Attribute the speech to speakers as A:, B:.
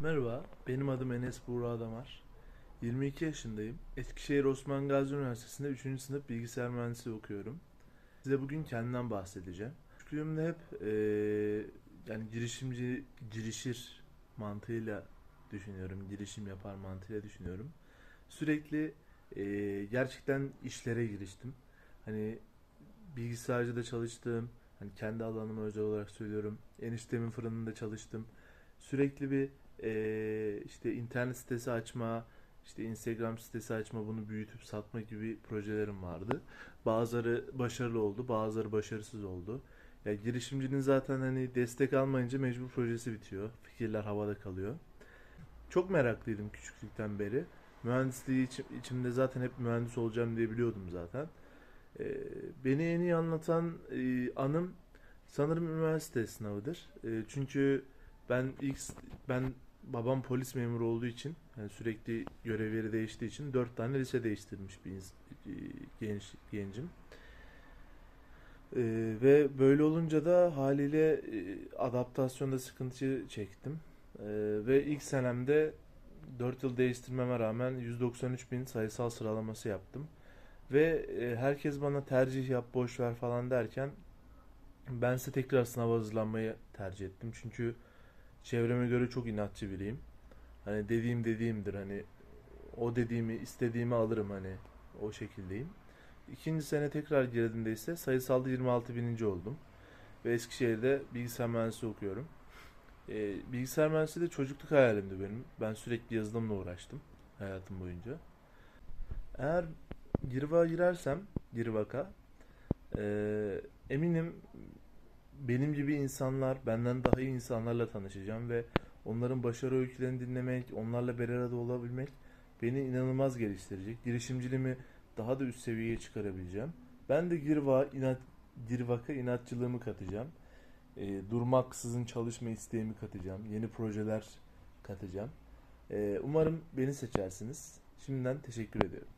A: Merhaba, benim adım Enes Buğra Damar. 22 yaşındayım. Eskişehir Osman Gazi Üniversitesi'nde 3. sınıf bilgisayar mühendisliği okuyorum. Size bugün kendimden bahsedeceğim. Küçüklüğümde hep eee, yani girişimci, girişir mantığıyla düşünüyorum. Girişim yapar mantığıyla düşünüyorum. Sürekli eee, gerçekten işlere giriştim. Hani bilgisayarcıda çalıştım. Hani kendi alanıma özel olarak söylüyorum. Eniştemin fırınında çalıştım. Sürekli bir eee, işte internet sitesi açma, işte Instagram sitesi açma, bunu büyütüp satma gibi projelerim vardı. Bazıları başarılı oldu, bazıları başarısız oldu. Ya girişimcinin zaten hani destek almayınca mecbur projesi bitiyor. Fikirler havada kalıyor. Çok meraklıydım küçüklükten beri. Mühendisliği içim- içimde zaten hep mühendis olacağım diye biliyordum zaten. Ee, beni en iyi anlatan e, anım sanırım üniversite sınavıdır. E, çünkü ben ilk ben babam polis memuru olduğu için yani sürekli görev yeri değiştiği için dört tane lise değiştirmiş bir e, genç gencim. E, ve böyle olunca da haliyle e, adaptasyonda sıkıntı çektim. E, ve ilk senemde 4 yıl değiştirmeme rağmen 193 bin sayısal sıralaması yaptım. Ve e, herkes bana tercih yap boş ver falan derken bense tekrar sınava hazırlanmayı tercih ettim. Çünkü çevreme göre çok inatçı biriyim. Hani dediğim dediğimdir hani o dediğimi istediğimi alırım hani o şekildeyim. İkinci sene tekrar girdiğimde ise sayısalda 26 bininci oldum. Ve Eskişehir'de bilgisayar mühendisliği okuyorum. E, bilgisayar mühendisliği de çocukluk hayalimdi benim. Ben sürekli yazılımla uğraştım hayatım boyunca. Eğer Girvak'a girersem, Girvak'a eee, eminim benim gibi insanlar, benden daha iyi insanlarla tanışacağım ve onların başarı öykülerini dinlemek, onlarla bir arada olabilmek beni inanılmaz geliştirecek. Girişimciliğimi daha da üst seviyeye çıkarabileceğim. Ben de Girvak'a inat, Girvak'a inatçılığımı katacağım. Eee, durmaksızın çalışma isteğimi katacağım. Yeni projeler katacağım. Eee, umarım beni seçersiniz. Şimdiden teşekkür ederim.